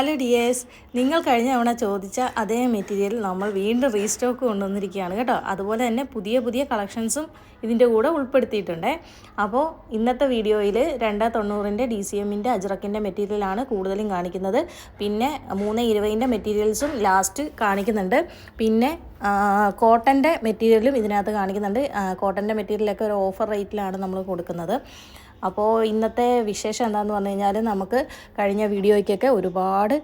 Hello dears നിങ്ങൾ കഴിഞ്ഞ തവണ ചോദിച്ച അതേ മെറ്റീരിയൽ നമ്മൾ വീണ്ടും റീസ്റ്റോക്ക് കൊണ്ടുവന്നിരിക്കുകയാണ് കേട്ടോ. അതുപോലെ തന്നെ പുതിയ പുതിയ കളക്ഷൻസും ഇതിന്റെ കൂടെ ഉൾപ്പെടുത്തിയിട്ടുണ്ട്. അപ്പോൾ ഇന്നത്തെ വീഡിയോയിൽ രണ്ട് തൊണ്ണൂറിന്റെ ഡി സി എമ്മിന്റെ അജ്രക്കിന്റെ മെറ്റീരിയലാണ് കൂടുതലും കാണിക്കുന്നത്. പിന്നെ മൂന്ന് ഇരുപതിന്റെ മെറ്റീരിയൽസും ലാസ്റ്റ് കാണിക്കുന്നുണ്ട്. പിന്നെ കോട്ടന്റെ മെറ്റീരിയലും ഇതിനകത്ത് കാണിക്കുന്നുണ്ട്. കോട്ടന്റെ മെറ്റീരിയലൊക്കെ ഒരു ഓഫർ റേറ്റിലാണ് നമ്മൾ കൊടുക്കുന്നത്. അപ്പോൾ ഇന്നത്തെ വിശേഷം എന്താണെന്ന് പറഞ്ഞു കഴിഞ്ഞാൽ നമുക്ക് കഴിഞ്ഞ വീഡിയോയ്ക്കൊക്കെ ഒരുപാട്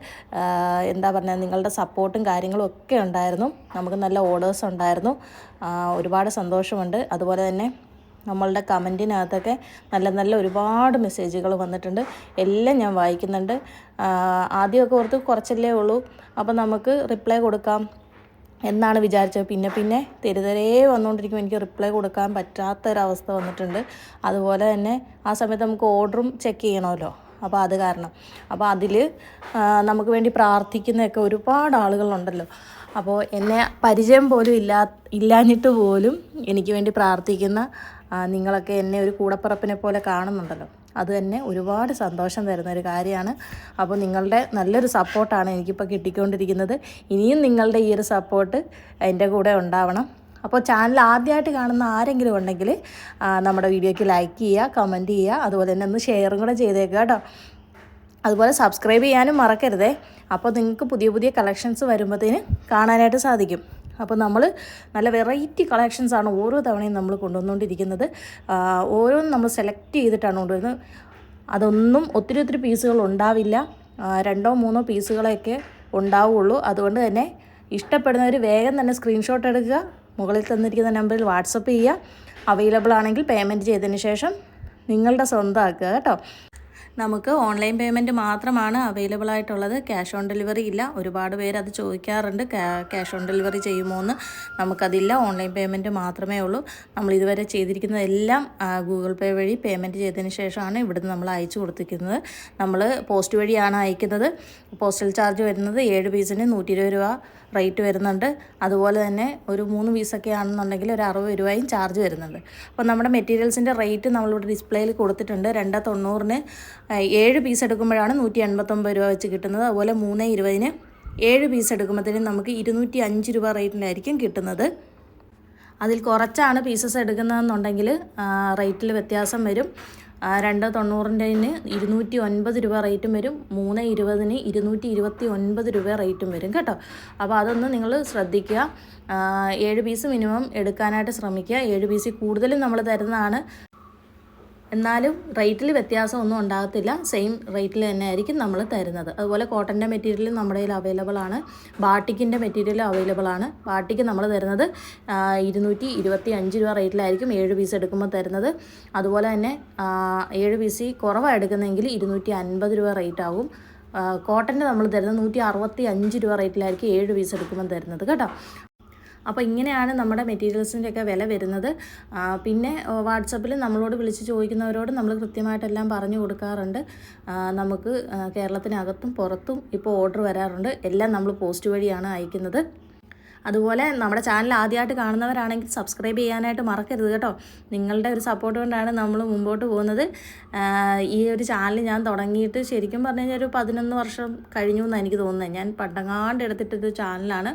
എന്താ പറഞ്ഞാൽ നിങ്ങളുടെ സപ്പോർട്ടും കാര്യങ്ങളും ഒക്കെ ഉണ്ടായിരുന്നു. നമുക്ക് നല്ല ഓർഡേഴ്സ് ഉണ്ടായിരുന്നു. ഒരുപാട് സന്തോഷമുണ്ട്. അതുപോലെ തന്നെ നമ്മളുടെ കമന്റിനകത്തൊക്കെ നല്ല നല്ല ഒരുപാട് മെസ്സേജുകൾ വന്നിട്ടുണ്ട്. എല്ലാം ഞാൻ വായിക്കുന്നുണ്ട്. ആദ്യമൊക്കെ ഓർത്ത് കുറച്ചല്ലേ ഉള്ളൂ. അപ്പോൾ നമുക്ക് റിപ്ലൈ കൊടുക്കാം. എന്നാണ് വിചാരിച്ചത്. പിന്നെ പിന്നെ തെരുതരേ വന്നുകൊണ്ടിരിക്കും എനിക്ക് റിപ്ലൈ കൊടുക്കാൻ പറ്റാത്തൊരവസ്ഥ വന്നിട്ടുണ്ട്. അതുപോലെ തന്നെ ആ സമയത്ത് നമുക്ക് ഓർഡറും ചെക്ക് ചെയ്യണമല്ലോ. അപ്പോൾ അത് കാരണം. അപ്പോൾ അതിൽ നമുക്ക് വേണ്ടി പ്രാർത്ഥിക്കുന്നതൊക്കെ ഒരുപാട് ആളുകളുണ്ടല്ലോ. അപ്പോൾ എന്നെ പരിചയം പോലും ഇല്ലാ ഇല്ലാഞ്ഞിട്ട് പോലും എനിക്ക് വേണ്ടി പ്രാർത്ഥിക്കുന്ന നിങ്ങളൊക്കെ എന്നെ ഒരു കൂടപ്പിറപ്പിനെ പോലെ കാണുന്നുണ്ടല്ലോ. അത് തന്നെ ഒരുപാട് സന്തോഷം തരുന്ന ഒരു കാര്യമാണ്. അപ്പോൾ നിങ്ങളുടെ നല്ലൊരു സപ്പോർട്ടാണ് എനിക്കിപ്പോൾ കിട്ടിക്കൊണ്ടിരിക്കുന്നത്. ഇനിയും നിങ്ങളുടെ ഈ ഒരു സപ്പോർട്ട് എന്റെ കൂടെ ഉണ്ടാവണം. അപ്പോൾ ചാനൽ ആദ്യമായിട്ട് കാണുന്ന ആരെങ്കിലും ഉണ്ടെങ്കിൽ നമ്മുടെ വീഡിയോയ്ക്ക് ലൈക്ക് ചെയ്യുക കമന്റ് ചെയ്യുക അതുപോലെ തന്നെ ഒന്ന് ഷെയറും കൂടെ ചെയ്തേക്കുക കേട്ടോ. അതുപോലെ സബ്സ്ക്രൈബ് ചെയ്യാനും മറക്കരുതേ. അപ്പോൾ നിങ്ങൾക്ക് പുതിയ പുതിയ കളക്ഷൻസ് വരുമ്പോഴത്തേന് കാണാനായിട്ട് സാധിക്കും. അപ്പോൾ നമ്മൾ നല്ല വെറൈറ്റി കളക്ഷൻസാണ് ഓരോ തവണയും നമ്മൾ കൊണ്ടുവന്നുകൊണ്ടിരിക്കുന്നത്. ഓരോന്നും നമ്മൾ സെലക്ട് ചെയ്തിട്ടാണ് കൊണ്ടുവരുന്നത്. അതൊന്നും ഒത്തിരി ഒത്തിരി പീസുകൾ ഉണ്ടാവില്ല. രണ്ടോ മൂന്നോ പീസുകളൊക്കെ ഉണ്ടാവുള്ളൂ. അതുകൊണ്ട് തന്നെ ഇഷ്ടപ്പെടുന്നവർ വേഗം തന്നെ സ്ക്രീൻഷോട്ട് എടുക്കുക. മുകളിൽ തന്നിരിക്കുന്ന നമ്പറിൽ വാട്സപ്പ് ചെയ്യുക. അവൈലബിൾ ആണെങ്കിൽ പേയ്മെന്റ് ചെയ്തതിന് ശേഷം നിങ്ങളുടെ സ്വന്തമാക്കുക കേട്ടോ. നമുക്ക് ഓൺലൈൻ പേയ്മെന്റ് മാത്രമാണ് അവൈലബിൾ ആയിട്ടുള്ളത് ക്യാഷ് ഓൺ ഡെലിവറി ഇല്ല. ഒരുപാട് പേര് അത് ചോദിക്കാറുണ്ട്. ക്യാഷ് ഓൺ ഡെലിവറി ചെയ്യുമോ എന്ന് നമുക്കതില്ല. ഓൺലൈൻ പേയ്മെന്റ് മാത്രമേ ഉള്ളൂ. നമ്മൾ ഇതുവരെ ചെയ്തിരിക്കുന്നതെല്ലാം ഗൂഗിൾ പേ വഴി പേയ്മെന്റ് ചെയ്തതിന് ശേഷമാണ് ഇവിടുന്ന് നമ്മൾ അയച്ചു കൊടുത്തിരിക്കുന്നത്. നമ്മൾ പോസ്റ്റ് വഴിയാണ് അയക്കുന്നത്. പോസ്റ്റൽ ചാർജ് വരുന്നത് ഏഴ് പീസിന് നൂറ്റി രൂപ. റേറ്റ് വരുന്നുണ്ട്. അതുപോലെ തന്നെ ഒരു മൂന്ന് പീസൊക്കെ ആണെന്നുണ്ടെങ്കിൽ ഒരു അറുപത് രൂപയും ചാർജ് വരുന്നുണ്ട്. അപ്പോൾ നമ്മുടെ മെറ്റീരിയൽസിന്റെ റേറ്റ് നമ്മളിവിടെ ഡിസ്പ്ലേയിൽ കൊടുത്തിട്ടുണ്ട്. രണ്ട് തൊണ്ണൂറിന് ഏഴ് പീസ് എടുക്കുമ്പോഴാണ് നൂറ്റി എൺപത്തൊമ്പത് രൂപ വെച്ച് കിട്ടുന്നത്. അതുപോലെ മൂന്ന് ഇരുപതിന് ഏഴ് പീസ് എടുക്കുമ്പോഴത്തേനും നമുക്ക് ഇരുന്നൂറ്റി അഞ്ച് രൂപ റേറ്റിനായിരിക്കും കിട്ടുന്നത്. അതിൽ കുറച്ചാണ് പീസസ് എടുക്കുന്നതെന്നുണ്ടെങ്കിൽ റേറ്റിൽ വ്യത്യാസം വരും. രണ്ട് തൊണ്ണൂറിന്റെന് ഇരുന്നൂറ്റി ഒൻപത് രൂപ റേറ്റും വരും. മൂന്ന് ഇരുപതിന് ഇരുന്നൂറ്റി ഇരുപത്തി ഒൻപത് രൂപ റേറ്റും വരും കേട്ടോ. അപ്പോൾ അതൊന്ന് നിങ്ങൾ ശ്രദ്ധിക്കുക. ഏഴ് പീസ് മിനിമം എടുക്കാനായിട്ട് ശ്രമിക്കുക. ഏഴ് പീസിൽ കൂടുതലും നമ്മൾ തരുന്നതാണ്. എന്നാലും റേറ്റിൽ വ്യത്യാസം ഒന്നും ഉണ്ടാകത്തില്ല. സെയിം റേറ്റിൽ തന്നെ ആയിരിക്കും നമ്മൾ തരുന്നത്. അതുപോലെ കോട്ടന്റെ മെറ്റീരിയൽ നമ്മുടെ കയ്യിൽ അവൈലബിൾ ആണ്. ബാട്ടിക്കിന്റെ മെറ്റീരിയൽ അവൈലബിൾ ആണ്. ബാട്ടിക്ക് നമ്മൾ തരുന്നത് ഇരുന്നൂറ്റി ഇരുപത്തി അഞ്ച് രൂപ റേറ്റിലായിരിക്കും ഏഴ് പീസ് എടുക്കുമ്പോൾ തരുന്നത്. അതുപോലെ തന്നെ ഏഴ് പീസ് കുറവാണ് എടുക്കുന്നതെങ്കിൽ ഇരുന്നൂറ്റി അൻപത് രൂപ റേറ്റ് ആകും കോട്ടന്റെ നമ്മൾ തരുന്നത് നൂറ്റി അറുപത്തി അഞ്ച് രൂപ റേറ്റിലായിരിക്കും ഏഴ് പീസ് എടുക്കുമ്പോൾ തരുന്നത്. കേട്ടോ? അപ്പോൾ ഇങ്ങനെയാണ് നമ്മുടെ മെറ്റീരിയൽസിന്റെ ഒക്കെ വില വരുന്നത്. പിന്നെ വാട്സപ്പിൽ നമ്മളോട് വിളിച്ച് ചോദിക്കുന്നവരോട് നമ്മൾ കൃത്യമായിട്ടെല്ലാം പറഞ്ഞു കൊടുക്കാറുണ്ട്. നമുക്ക് കേരളത്തിനകത്തും പുറത്തും ഇപ്പോൾ ഓർഡർ വരാറുണ്ട്. എല്ലാം നമ്മൾ പോസ്റ്റ് വഴിയാണ് അയക്കുന്നത്. അതുപോലെ നമ്മുടെ ചാനൽ ആദ്യമായിട്ട് കാണുന്നവരാണെങ്കിൽ സബ്സ്ക്രൈബ് ചെയ്യാനായിട്ട് മറക്കരുത് കേട്ടോ. നിങ്ങളുടെ ഒരു സപ്പോർട്ട് കൊണ്ടാണ് നമ്മൾ മുമ്പോട്ട് പോകുന്നത്. ഈ ഒരു ചാനൽ ഞാൻ തുടങ്ങിയിട്ട് ശരിക്കും പറഞ്ഞു കഴിഞ്ഞാൽ ഒരു പതിനൊന്ന് വർഷം കഴിഞ്ഞു എന്നാണ് എനിക്ക് തോന്നുന്നത്. ഞാൻ പണ്ടങ്ങാണ്ട് എടുത്തിട്ടൊരു ചാനലാണ്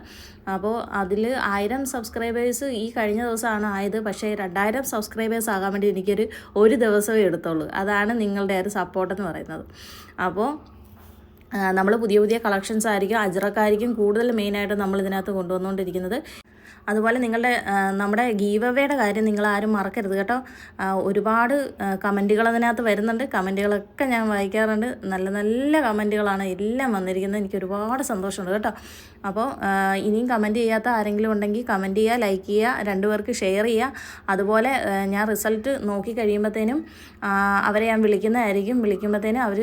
അപ്പോൾ അതിൽ ആയിരം സബ്സ്ക്രൈബേഴ്സ് ഈ കഴിഞ്ഞ ദിവസമാണ് ആയത്. പക്ഷേ രണ്ടായിരം സബ്സ്ക്രൈബേഴ്സ് ആകാൻ വേണ്ടി എനിക്കൊരു ഒരു ദിവസമേ എടുത്തുള്ളൂ. അതാണ് നിങ്ങളുടെ ഒരു സപ്പോർട്ട് എന്ന് പറയുന്നത്. അപ്പോൾ നമ്മൾ പുതിയ പുതിയ കളക്ഷൻസ് ആയിരിക്കും അജ്രക്കായിരിക്കും കൂടുതൽ മെയിനായിട്ട് നമ്മൾ ഇതിനകത്ത് കൊണ്ടുവന്നുകൊണ്ടിരിക്കുന്നത്. അതുപോലെ നിങ്ങളുടെ നമ്മുടെ നമ്മുടെ ഗീവവേയുടെ കാര്യം നിങ്ങൾ ആരും മറക്കരുത് കേട്ടോ. ഒരുപാട് കമന്റുകൾ അതിനകത്ത് വരുന്നുണ്ട്. കമന്റുകളൊക്കെ ഞാൻ വായിക്കാറുണ്ട്. നല്ല നല്ല കമന്റുകളാണ് എല്ലാം വന്നിരിക്കുന്നത്. എനിക്ക് ഒരുപാട് സന്തോഷമുണ്ട് കേട്ടോ. അപ്പോൾ ഇനിയും കമന്റ് ചെയ്യാത്ത ആരെങ്കിലും ഉണ്ടെങ്കിൽ കമന്റ് ചെയ്യുക ലൈക്ക് ചെയ്യുക രണ്ടുപേർക്ക് ഷെയർ ചെയ്യുക. അതുപോലെ ഞാൻ റിസൾട്ട് നോക്കി കഴിയുമ്പോഴത്തേനും അവരെ ഞാൻ വിളിക്കുന്നതായിരിക്കും. വിളിക്കുമ്പോഴത്തേനും അവർ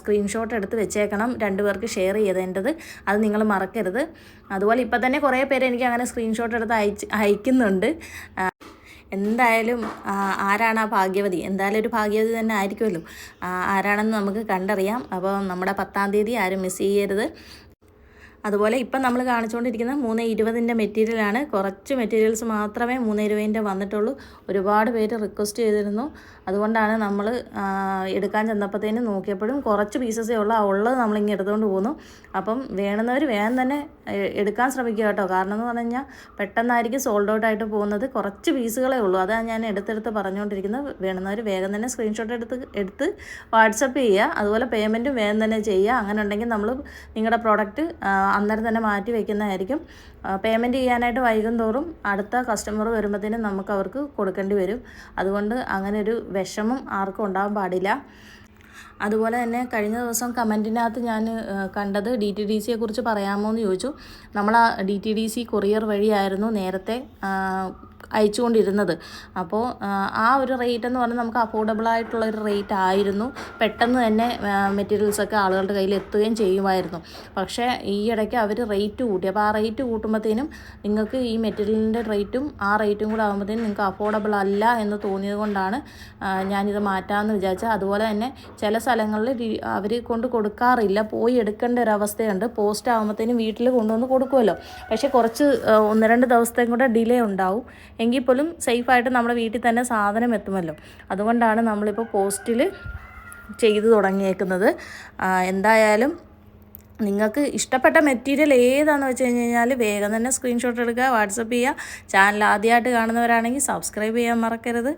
സ്ക്രീൻഷോട്ട് എടുത്ത് വെച്ചേക്കണം രണ്ടു രണ്ടുപേർക്ക് ഷെയർ ചെയ്തേണ്ടത്. അത് നിങ്ങൾ മറക്കരുത്. അതുപോലെ ഇപ്പം തന്നെ കുറേ പേര് എനിക്ക് അങ്ങനെ സ്ക്രീൻഷോട്ട് എടുത്ത് അയച്ച് അയക്കുന്നുണ്ട്. എന്തായാലും ആരാണ് ആ ഭാഗ്യവതി? എന്തായാലും ഒരു ഭാഗ്യവതി തന്നെ ആയിരിക്കുമല്ലോ. ആരാണെന്ന് നമുക്ക് കണ്ടറിയാം. അപ്പോൾ നമ്മുടെ പത്താം തീയതി ആരും മിസ് ചെയ്യരുത്. അതുപോലെ ഇപ്പം നമ്മൾ കാണിച്ചുകൊണ്ടിരിക്കുന്ന മൂന്ന് ഇരുപതിന്റെ മെറ്റീരിയലാണ്. കുറച്ച് മെറ്റീരിയൽസ് മാത്രമേ മൂന്ന് ഇരുപതിന്റെ വന്നിട്ടുള്ളൂ. ഒരുപാട് പേര് റിക്വസ്റ്റ് ചെയ്തിരുന്നു. അതുകൊണ്ടാണ് നമ്മൾ എടുക്കാൻ ചെന്നപ്പോഴത്തേനും നോക്കിയപ്പോഴും കുറച്ച് പീസസേ ഉള്ളൂ. ആ ഉള്ളത് നമ്മളിങ്ങനെ എടുത്തുകൊണ്ട് പോകുന്നു അപ്പം വേണമെന്നവർ വേഗം തന്നെ എടുക്കാൻ ശ്രമിക്കുക കേട്ടോ. കാരണം എന്ന് പറഞ്ഞു കഴിഞ്ഞാൽ പെട്ടെന്നായിരിക്കും സോൾഡ് ഔട്ട് ആയിട്ട് പോകുന്നത്. കുറച്ച് പീസുകളേ ഉള്ളൂ. അതാണ് ഞാൻ എടുത്തെടുത്ത് പറഞ്ഞുകൊണ്ടിരിക്കുന്നത്. വേണമെന്നവർ വേഗം തന്നെ സ്ക്രീൻഷോട്ട് എടുത്ത് എടുത്ത് വാട്സപ്പ് ചെയ്യുക. അതുപോലെ പേയ്മെന്റും വേഗം തന്നെ ചെയ്യുക. അങ്ങനെ ഉണ്ടെങ്കിൽ നമ്മൾ നിങ്ങളുടെ പ്രോഡക്റ്റ് അന്നേരം തന്നെ മാറ്റി വയ്ക്കുന്നതായിരിക്കും പേയ്മെന്റ് ചെയ്യാനായിട്ട് വൈകും തോറും അടുത്ത കസ്റ്റമർ വരുമ്പോഴത്തേനും നമുക്ക് അവർക്ക് കൊടുക്കേണ്ടി വരും. അതുകൊണ്ട് അങ്ങനെ ഒരു വിഷമം ആർക്കും ഉണ്ടാകാൻ പാടില്ല. അതുപോലെ തന്നെ കഴിഞ്ഞ ദിവസം കമന്റിനകത്ത് ഞാൻ കണ്ടത് ഡി ടി ഡി സിയെ കുറിച്ച് പറയാമോ എന്ന് ചോദിച്ചു. നമ്മൾ ആ D T D C courier വഴിയായിരുന്നു നേരത്തെ അയച്ചുകൊണ്ടിരുന്നത്. അപ്പോൾ ആ, ഒരു റേറ്റ് എന്ന് പറഞ്ഞാൽ നമുക്ക് അഫോർഡബിൾ ആയിട്ടുള്ള ഒരു റേറ്റ് ആയിരുന്നു. പെട്ടെന്ന് തന്നെ മെറ്റീരിയൽസ് ഒക്കെ ആളുകളുടെ കയ്യിൽ എത്തുകയും ചെയ്യുമായിരുന്നു. പക്ഷേ ഈ ഇടയ്ക്ക് അവർ റേറ്റ് കൂട്ടി. അപ്പോൾ ആ റേറ്റ് കൂട്ടുമ്പോഴത്തേനും നിങ്ങൾക്ക് ഈ മെറ്റീരിയലിന്റെ റേറ്റും ആ റേറ്റും കൂടെ ആകുമ്പോഴത്തേനും നിങ്ങൾക്ക് അഫോർഡബിൾ അല്ല എന്ന് തോന്നിയത് കൊണ്ടാണ് ഞാനിത് മാറ്റാമെന്ന് വിചാരിച്ചത്. അതുപോലെ തന്നെ ചില സ്ഥലങ്ങളിൽ അവർ കൊണ്ട് കൊടുക്കാറില്ല. പോയി എടുക്കേണ്ട ഒരു പോസ്റ്റ് ആകുമ്പോഴത്തേനും വീട്ടിൽ കൊണ്ടുവന്ന് കൊടുക്കുമല്ലോ. പക്ഷേ കുറച്ച് ഒന്ന് രണ്ട് ദിവസത്തേയും കൂടെ ഡിലേ ഉണ്ടാവും. എങ്കിൽ പോലും സേഫായിട്ട് നമ്മുടെ വീട്ടിൽ തന്നെ സാധനം എത്തുമല്ലോ. അതുകൊണ്ടാണ് നമ്മളിപ്പോൾ പോസ്റ്റിൽ ചെയ്തു തുടങ്ങിയേക്കുന്നത്. എന്തായാലും നിങ്ങൾക്ക് ഇഷ്ടപ്പെട്ട മെറ്റീരിയൽ ഏതാണെന്ന് വെച്ച് കഴിഞ്ഞ് കഴിഞ്ഞാൽ വേഗം തന്നെ സ്ക്രീൻഷോട്ട് എടുക്കുക വാട്സപ്പ് ചെയ്യുക. ചാനൽ ആദ്യമായിട്ട് കാണുന്നവരാണെങ്കിൽ സബ്സ്ക്രൈബ് ചെയ്യാൻ മറക്കരുത്.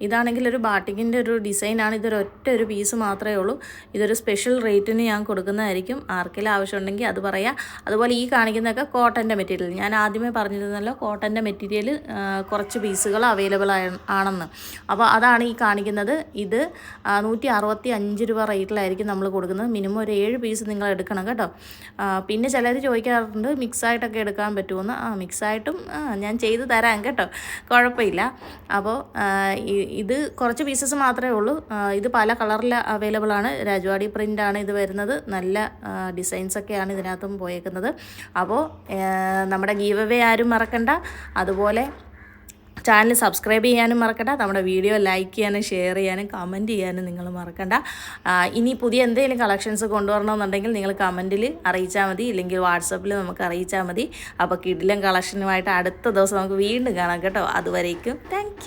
ഇതാണെങ്കിൽ ഒരു ബാട്ടിക്കിന്റെ ഒരു ഡിസൈനാണ്. ഇതൊരു ഒറ്റ ഒരു പീസ് മാത്രമേ ഉള്ളൂ. ഇതൊരു സ്പെഷ്യൽ റേറ്റിന് ഞാൻ കൊടുക്കുന്നതായിരിക്കും. ആർക്കെങ്കിലും ആവശ്യമുണ്ടെങ്കിൽ അത് പറയാം. അതുപോലെ ഈ കാണിക്കുന്നതൊക്കെ കോട്ടന്റെ മെറ്റീരിയൽ. ഞാൻ ആദ്യമേ പറഞ്ഞിരുന്നല്ലോ കോട്ടന്റെ മെറ്റീരിയൽ കുറച്ച് പീസുകൾ അവൈലബിൾ ആണെന്ന്. അപ്പോൾ അതാണ് ഈ കാണിക്കുന്നത്. ഇത് നൂറ്റി അറുപത്തി അഞ്ച് രൂപ റേറ്റിലായിരിക്കും നമ്മൾ കൊടുക്കുന്നത്. മിനിമം ഒരു ഏഴ് പീസ് നിങ്ങൾ എടുക്കണം കേട്ടോ. പിന്നെ ചിലർ ചോദിക്കാറുണ്ട് മിക്സായിട്ടൊക്കെ എടുക്കാൻ പറ്റുമെന്ന് ആ മിക്സായിട്ടും ഞാൻ ചെയ്ത് തരാം കേട്ടോ. കുഴപ്പമില്ല. അപ്പോൾ ഇ- ഇത് കുറച്ച് പീസസ് മാത്രമേ ഉള്ളൂ. ഇത് പല കളറിൽ അവൈലബിൾ ആണ്. രാജവാടി പ്രിന്റ് ആണ് ഇത് വരുന്നത്. നല്ല ഡിസൈൻസ് ഒക്കെയാണ് ഇതിനകത്തും പോയേക്കുന്നത്. അപ്പോൾ നമ്മുടെ ഗീവ് ആരും മറക്കണ്ട. അതുപോലെ ചാനൽ സബ്സ്ക്രൈബ് ചെയ്യാനും മറക്കണ്ട. നമ്മുടെ വീഡിയോ ലൈക്ക് ചെയ്യാനും ഷെയർ ചെയ്യാനും കമന്റ് ചെയ്യാനും നിങ്ങൾ മറക്കണ്ട. ഇനി പുതിയ എന്തെങ്കിലും കളക്ഷൻസ് കൊണ്ടുവരണമെന്നുണ്ടെങ്കിൽ നിങ്ങൾ കമന്റിൽ അറിയിച്ചാൽ മതി. ഇല്ലെങ്കിൽ വാട്സപ്പിൽ നമുക്ക് അറിയിച്ചാൽ മതി. അപ്പോൾ കിഡിലും കളക്ഷനുമായിട്ട് അടുത്ത ദിവസം നമുക്ക് വീണ്ടും കാണാം കേട്ടോ. അതുവരേക്കും. താങ്ക്